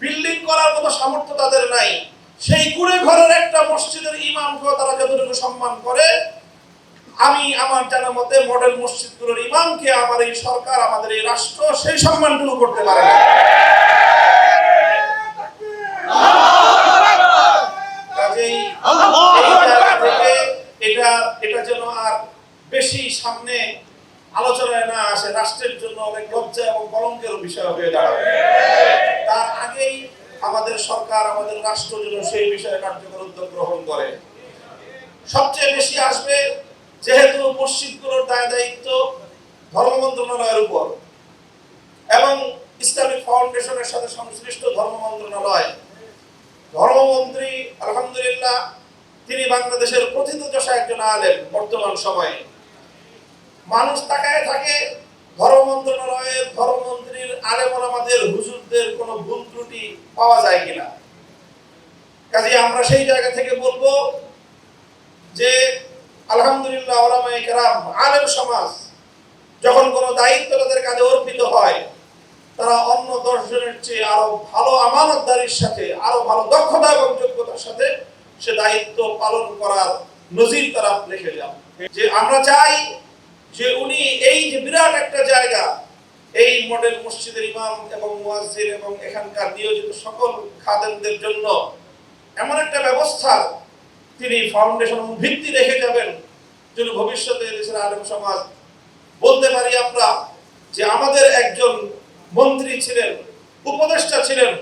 Building করার মতো সামর্থ্য তাদের নাই। সেই কুড়ে ঘরের একটা মসজিদের ইমামকেও তারা যতটুকু সম্মান করে, আমি আমার জানা মতে মডেল মসজিদগুলোর ইমামকে আমার এই সরকার, আমাদের এই রাষ্ট্র সেই সম্মানটুকু করতে পারে না। এটা এটা যেন আর বেশি সামনে আলোচনায় না আসে, রাষ্ট্রের জন্য অনেক লজ্জা এবং কলঙ্কের বিষয় হয়ে দাঁড়াবে। আমাদের সরকার, আমাদের রাষ্ট্র যেন সেই বিষয়ে কার্যকর উদ্যোগ গ্রহণ করে। সবচেয়ে বেশি আসবে যেহেতু মসজিদগুলোর দায় দায়িত্ব ধর্ম মন্ত্রণালয়ের উপর এবং ইসলামিক ফাউন্ডেশনের সাথে সংশ্লিষ্ট ধর্ম মন্ত্রণালয়। ধর্মমন্ত্রী, আলহামদুলিল্লাহ, তিনি বাংলাদেশের প্রথিতযশা একজন আলেম বর্তমান সময়ে। মানুষ তাকায় থাকে ধর্ম মন্ত্রণালয়ের ধর্মমন্ত্রীর আলেম আমাদের হুজুরদের পাওয়া যায় কিনা। কাজে আমরা সেই জায়গা থেকে বলব যে, আলহামদুলিল্লাহ কেরাম, আলেম সমাজ যখন কোনো দায়িত্ব তাদের কাজে অর্পিত হয়, তারা অন্য দশ জনের চেয়ে আরও ভালো আমানতদারির সাথে, আরও ভালো দক্ষতা এবং যোগ্যতার সাথে সে দায়িত্ব পালন করার নজির তারা যান যে আমরা চাই যে উনি এই যে বিরাট একটা জায়গা এই মডেল মসজিদের ইমাম এবং মুয়াজ্জির এবং এখানকার নিয়োজিত সকল খাদেমদের জন্য এমন একটা ব্যবস্থা তিনি ফাউন্ডেশন ভিত্তি রেখে যাবেন যেন ভবিষ্যতে দেশের আলেম সমাজ বলতে পারি আমরা যে আমাদের একজন মন্ত্রী ছিলেন উপদেষ্টা ছিলেন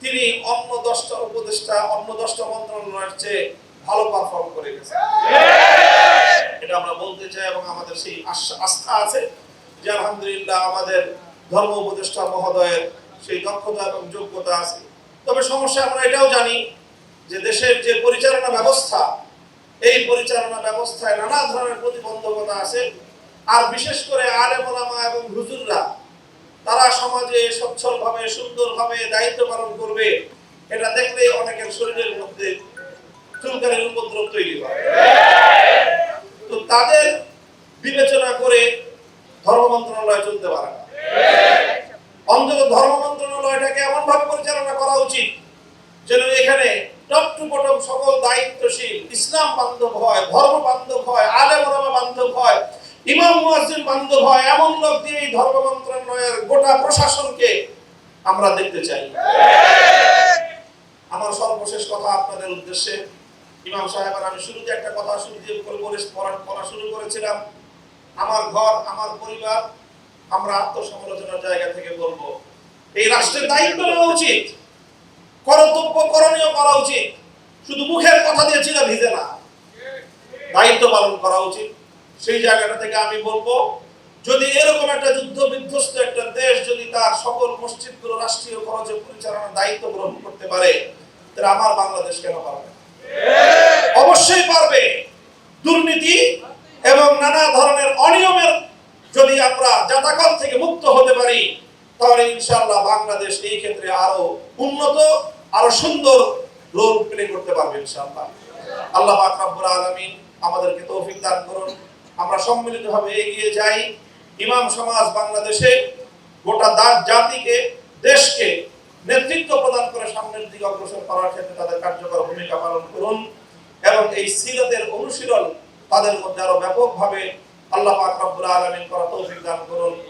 তিনি অন্য দশটা উপদেষ্টা অন্য দশটা মন্ত্রণালয়ের চেয়ে ভালো পারফর্ম করে গেছেন। এটা আমরা বলতে চাই এবং আমাদের সেই আস্থা আছে। যে আলহামদুলিল্লাহ আমাদের ধর্ম উপদেষ্টা মহোদয়ের সেই দক্ষতা এবং যোগ্যতা আছে। তবে সমস্যা আমরা এটাও জানি যে দেশের যে পরিচালনা ব্যবস্থা, এই পরিচালনা ব্যবস্থায় নানা ধরনের প্রতিবন্ধকতা আছে। আর বিশেষ করে আলেম এবং হুজুররা, তারা সমাজে সচ্ছলভাবে, সুন্দরভাবে দায়িত্ব পালন করবে, এটা দেখলে অনেকের শরীরের মধ্যে চুলকানির উপদ্রব তৈরি হয়। তো তাদের বিবেচনা করে ধর্ম মন্ত্রণালয় চলতে পারে না। অন্তত ধর্ম মন্ত্রণালয়টাকে এমন ভাবে পরিচালনা করা উচিত যেন এখানে টপ সকল দায়িত্বশীল ইসলাম বান্ধব হয়, ধর্ম বান্ধব হয়, আলেম ওলামা বান্ধব হয়, ইমাম মুয়াজ্জিন বান্ধব হয়, এমন লোক দিয়ে এই ধর্ম মন্ত্রণালয়ের গোটা প্রশাসনকে আমরা দেখতে চাই। আমার সর্বশেষ কথা আপনাদের উদ্দেশ্যে। ইমাম সাহেব আর আমি শুরুতে একটা কথা শুরু দিয়ে বলে পড়া শুরু করেছিলাম। আমার ঘর আমার পরিবার আমরা আত্মসমালোচনার জায়গা থেকে বলব এই রাষ্ট্রের দায়িত্ব নেওয়া উচিত। কর্তব্য করণীয় করা উচিত। শুধু মুখের কথা দিয়ে চিরা ভিজে না। দায়িত্ব পালন করা উচিত। সেই জায়গাটা থেকে আমি বলব যদি এরকম একটা যুদ্ধ বিধ্বস্ত একটা দেশ যদি তার সকল মসজিদগুলো রাষ্ট্রীয় খরচে পরিচালনার দায়িত্ব গ্রহণ করতে পারে তাহলে আমার বাংলাদেশ কেন পারবে অবশ্যই পারবে। দুর্নীতি এবং নানা ধরনের অনিয়মের যদি আমরা জাতাকল থেকে মুক্ত হতে পারি তাহলে ইনশাআল্লাহ বাংলাদেশ এই ক্ষেত্রে আরও উন্নত, আরও সুন্দর রোল প্লে করতে পারবে ইনশাআল্লাহ। আল্লাহ পাক রব্বুল আলামিন আমাদেরকে তৌফিক দান করুন। আমরা সম্মিলিতভাবে এগিয়ে যাই। ইমাম সমাজ বাংলাদেশে গোটা দা- জাতিকে, দেশকে নেতৃত্ব প্রদান করে সামনের দিকে অগ্রসর করার ক্ষেত্রে তাদের কার্যকর ভূমিকা পালন করুন এবং এই সিরাতের অনুশীলন তাদের মধ্যে আরও ব্যাপকভাবে আল্লাহ পাক রব্বুল আলামিন করা তৌফিক দান করুন।